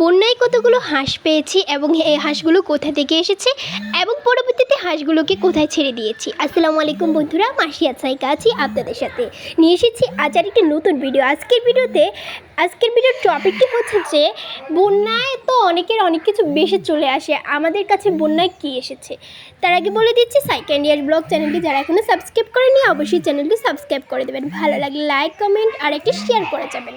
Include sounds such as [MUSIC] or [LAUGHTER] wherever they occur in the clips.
বন্যায় কতগুলো হাঁস পেয়েছি এবং এই হাঁসগুলো কোথা থেকে এসেছে এবং পরবর্তীতে হাঁসগুলোকে কোথায় ছেড়ে দিয়েছি? আসসালামু আলাইকুম বন্ধুরা মাসি আছাইকা আছি আপনাদের সাথে। নিয়ে এসেছি আজ আর একটি নতুন ভিডিও। আজকের ভিডিওতে, আজকের ভিডিওর টপিকটি হচ্ছে যে, বন্যায় তো অনেকের অনেক কিছু বেশি চলে আসে। আমাদের কাছে বন্যায় কী এসেছে? তার আগে বলে দিচ্ছি সেকেন্ড ইয়ার ব্লগ চ্যানেলটি যারা এখনও সাবস্ক্রাইব করেনি, অবশ্যই চ্যানেলটি সাবস্ক্রাইব করে দেবেন। ভালো লাগলে লাইক, কমেন্ট আর একটি শেয়ার করে যাবেন।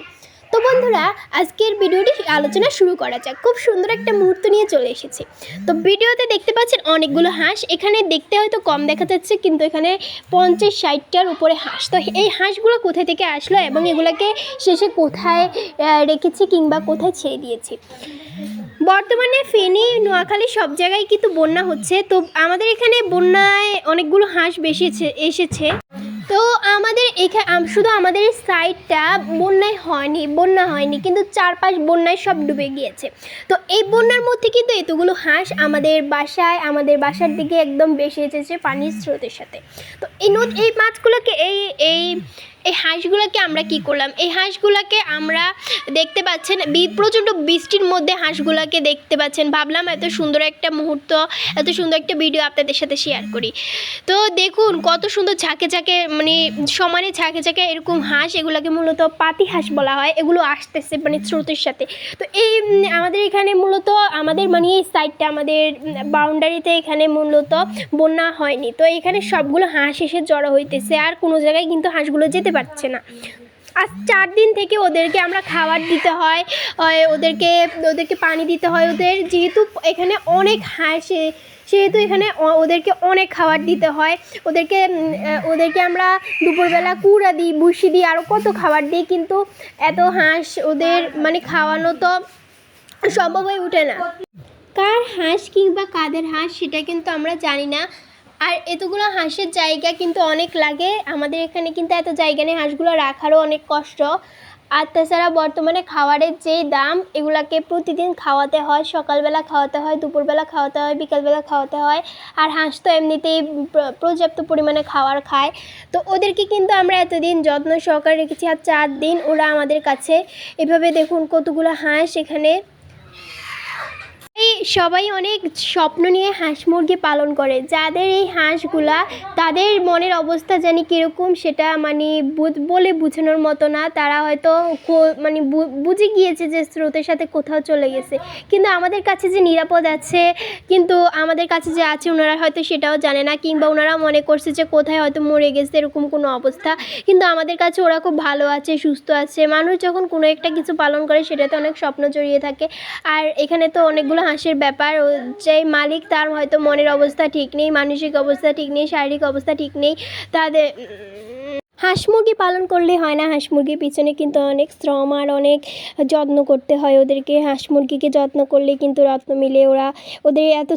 তো বন্ধুরা, আজকের ভিডিওটি আলোচনা শুরু করা যাক। খুব সুন্দর একটা মুহূর্ত নিয়ে চলে এসেছি। তো ভিডিওতে দেখতে পাচ্ছেন অনেকগুলো হাঁস। এখানে দেখতে হয়তো কম দেখা যাচ্ছে, কিন্তু এখানে পঞ্চাশ ষাটটার উপরে হাঁস। তো এই হাঁসগুলো কোথা থেকে আসলো এবং এগুলোকে শেষে কোথায় রেখেছি কিংবা কোথায় ছেড়ে দিয়েছি? বর্তমানে ফেনী, নোয়াখালী সব জায়গায় কিন্তু বন্যা হচ্ছে। তো আমাদের এখানে বন্যায় অনেকগুলো হাঁস বেশি এসেছে। তো আমাদের এখানে শুধু আমাদের এই সাইডটা বন্যায় হয়নি, বন্যা হয়নি, কিন্তু চারপাশ বন্যায় সব ডুবে গিয়েছে। তো এই বন্যার মধ্যে কিন্তু এতগুলো হাঁস আমাদের বাসায়, আমাদের বাসার দিকে একদম বেশি এসেছে পানির স্রোতের সাথে। তো এই নদী এই মাছগুলোকে এই এই এই হাঁসগুলোকে আমরা কি করলাম? এই হাঁসগুলোকে আমরা দেখতে পাচ্ছেন প্রচণ্ড বৃষ্টির মধ্যে হাঁসগুলোকে দেখতে পাচ্ছেন। ভাবলাম এত সুন্দর একটা মুহূর্ত, এত সুন্দর একটা ভিডিও আপনাদের সাথে শেয়ার করি। তো দেখুন, কত সুন্দর ঝাঁকে ঝাঁকে মানে সমানে ঝাঁকে ঝাঁকে এরকম হাঁস, এগুলোকে মূলত পাতি হাঁস বলা হয়। এগুলো আসতেছে মানে স্রোতের সাথে। তো এই আমাদের এখানে মূলত আমাদের মানে এই সাইডটা আমাদের বাউন্ডারিতে এখানে মূলত বন্যা হয়নি। তো এখানে সবগুলো হাঁস এসে জড়ো হইতেছে, আর কোনো জায়গায় কিন্তু হাঁসগুলো যেতে পারছে না। আজ চার দিন থেকে ওদেরকে আমরা খাবার দিতে হয় ওদেরকে ওদেরকে পানি দিতে হয়। ওদের যেহেতু এখানে অনেক হাঁস সেহেতু এখানে ওদেরকে অনেক খাবার দিতে হয়। ওদেরকে ওদেরকে আমরা দুপুরবেলা কুড়া দিই বুসি দিই আরও কত খাবার দিই, কিন্তু এত হাঁস ওদের মানে খাওয়ানো তো সম্ভব হয়ে ওঠে না। কার হাঁস কিংবা কাদের হাঁস সেটা কিন্তু আমরা জানি না। আর এতগুলো হাঁসের জায়গা কিন্তু অনেক লাগে। আমাদের এখানে কিন্তু এত জায়গা নেই, হাঁসগুলো রাখারও অনেক কষ্ট। আর তাছাড়া বর্তমানে খাবারের যেই দাম, এগুলাকে প্রতিদিন খাওয়াতে হয়, সকালবেলা খাওয়াতে হয়, দুপুরবেলা খাওয়াতে হয়, বিকালবেলা খাওয়াতে হয়। আর হাঁস তো এমনিতেই পর্যাপ্ত পরিমাণে খাবার খায়। তো ওদেরকে কিন্তু আমরা এতদিন যত্ন সহকারে রেখেছি। আর চার দিন ওরা আমাদের কাছে, এভাবে দেখুন কতগুলো হাঁস এখানে সবাই অনেক স্বপ্ন নিয়ে হাঁস মুরগি পালন করে। যাদের এই হাঁসগুলা, তাদের মনের অবস্থা জানি কীরকম সেটা মানে বলে বোঝানোর মতো না। তারা হয়তো মানে বুঝে গিয়েছে যে স্রোতের সাথে কোথাও চলে গেছে। কিন্তু আমাদের কাছে যে নিরাপদ আছে, কিন্তু আমাদের কাছে যে আছে, ওনারা হয়তো সেটাও জানে না, কিংবা ওনারা মনে করছে যে কোথায় হয়তো মরে গেছে, এরকম কোনো অবস্থা। কিন্তু আমাদের কাছে ওরা খুব ভালো আছে, সুস্থ আছে। মানুষ যখন কোনো একটা কিছু পালন করে, সেটাতে অনেক স্বপ্ন জড়িয়ে থাকে। আর এখানে তো অনেকগুলো হাঁসের ব্যাপার, ও যে মালিক তার হয়তো মনের অবস্থা ঠিক নেই, মানসিক অবস্থা ঠিক নেই, শারীরিক অবস্থা ঠিক নেই, তাদের হাঁস মুরগি পালন করলে হয় না। হাঁস মুরগির পিছনে কিন্তু অনেক শ্রম আর অনেক যত্ন করতে হয় ওদেরকে। হাঁস মুরগিকে যত্ন করলে কিন্তু রত্ন মিলে ওরা। ওদের এত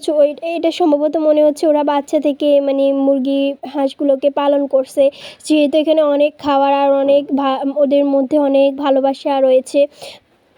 এটা সম্ভবত মনে হচ্ছে ওরা বাচ্চা থেকে মানে মুরগি, হাঁসগুলোকে পালন করছে। যেহেতু এখানে অনেক খাবার আর অনেক ওদের মধ্যে অনেক ভালোবাসা রয়েছে।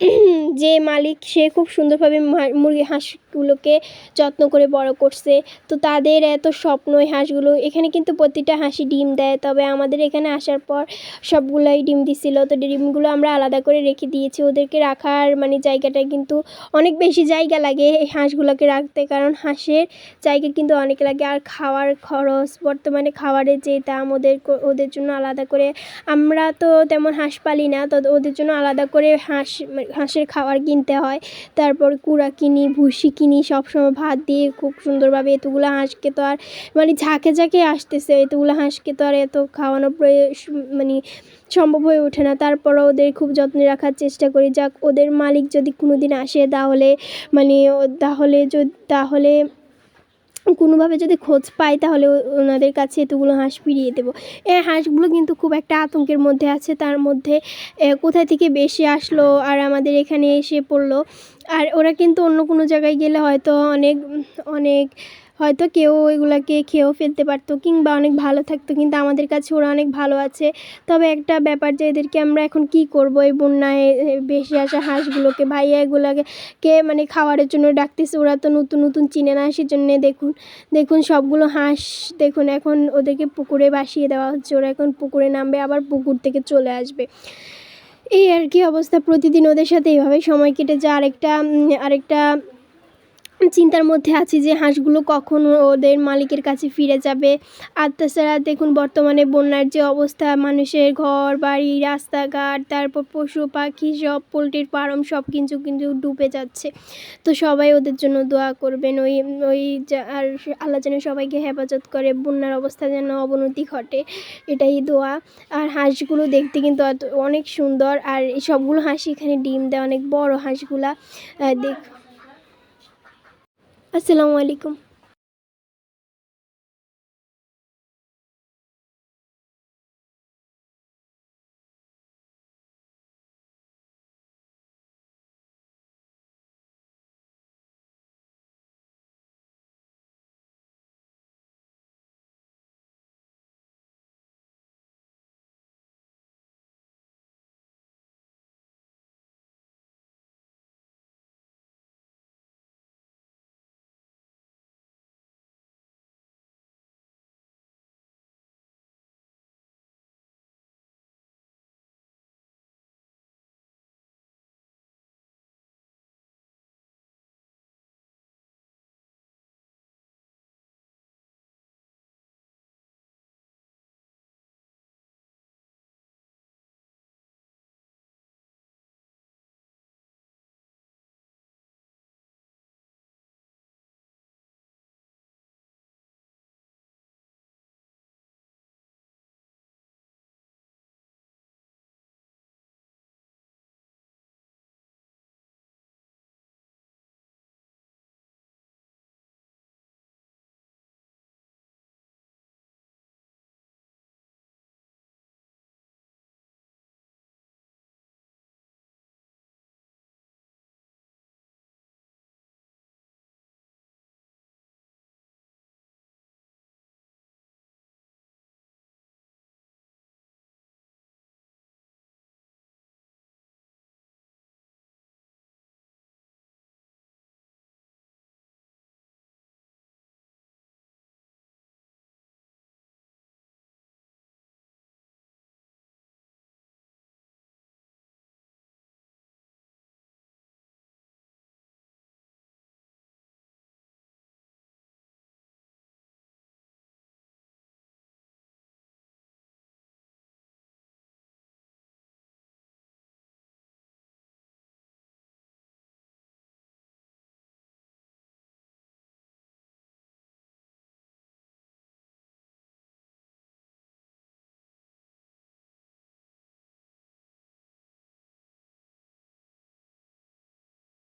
[CLEARS THROAT] যে মালিক, সে খুব সুন্দরভাবে মুরগি হাঁসগুলোকে যত্ন করে বড় করছে। তো তাদের এত স্বপ্ন এই হাঁসগুলো। এখানে কিন্তু প্রতিটা হাঁসি ডিম দেয়। তবে আমাদের এখানে আসার পর সবগুলাই ডিম দিছিল। তো ডিমগুলো আমরা আলাদা করে রেখে দিয়েছি। ওদেরকে রাখার মানে জায়গাটা কিন্তু অনেক বেশি জায়গা লাগে এই হাঁসগুলোকে রাখতে। কারণ হাঁসের জায়গা কিন্তু অনেক লাগে। আর খাওয়ার খরচ, বর্তমানে খাওয়ারের যে দাম, ওদের ওদের জন্য আলাদা করে। আমরা তো তেমন হাঁস পালি না। তো ওদের জন্য আলাদা করে হাঁস হাঁসের খাবার কিনতে হয়। তারপর কুড়া কিনি, ভুসি কিনি, সবসময় ভাত দিয়ে খুব সুন্দরভাবে এতগুলো হাঁসকে তো আর মানে ঝাঁকে ঝাঁকে আসতেছে, এতগুলো হাঁসকে তো আর এত খাওয়ানো মানে সম্ভব হয়ে ওঠে না। তারপরও ওদের খুব যত্নে রাখার চেষ্টা করি। যাক, ওদের মালিক যদি কোনো দিন আসে তাহলে মানে তাহলে যদি, তাহলে কোনোভাবে যদি খোঁজ পাই, তাহলে ওনাদের কাছে এতগুলো হাঁস ফিরিয়ে দেবো। এই হাঁসগুলো কিন্তু খুব একটা আতঙ্কের মধ্যে আছে। তার মধ্যে কোথা কোথায় থেকে বেশি আসলো আর আমাদের এখানে এসে পড়ল। আর ওরা কিন্তু অন্য কোনো জায়গায় গেলে হয়তো অনেক অনেক হয়তো কেউ এগুলাকে খেয়েও ফেলতে পারতো কিংবা অনেক ভালো থাকতো, কিন্তু আমাদের কাছে ওরা অনেক ভালো আছে। তবে একটা ব্যাপার যে এদেরকে আমরা এখন কি করব? এই বন্যায় বেশি আসা হাঁসগুলোকে, ভাইয়া এগুলাকে কে মানে খাওয়ারের জন্য ডাকতেছে। ওরা তো নতুন নতুন চিনে না, সেজন্য দেখুন দেখুন সবগুলো হাঁস, দেখুন এখন ওদেরকে পুকুরে বাসিয়ে দেওয়া হচ্ছে। ওরা এখন পুকুরে নামবে, আবার পুকুর থেকে চলে আসবে। এই আর কি অবস্থা প্রতিদিন ওদের সাথে। এইভাবে সময় কেটে যায়। আরেকটা আরেকটা চিন্তার মধ্যে আছি যে হাঁসগুলো কখন ওদের মালিকের কাছে ফিরে যাবে। আর তাছাড়া দেখুন, বর্তমানে বন্যার যে অবস্থা, মানুষের ঘর, বাড়ি, রাস্তাঘাট, তারপর পশু, পাখি, সব পোলট্রির ফার্ম, সব কিছু কিন্তু ডুবে যাচ্ছে। তো সবাই ওদের জন্য দোয়া করবেন। ওই ওই আর আল্লাহ যেন সবাইকে হেফাজত করে, বন্যার অবস্থা যেন অবনতি ঘটে, এটাই দোয়া। আর হাঁসগুলো দেখতে কিন্তু অনেক সুন্দর। আর সবগুলো হাঁস এখানে ডিম দেয়, অনেক বড় হাঁসগুলা। দেখ আসসালামু আলাইকুম।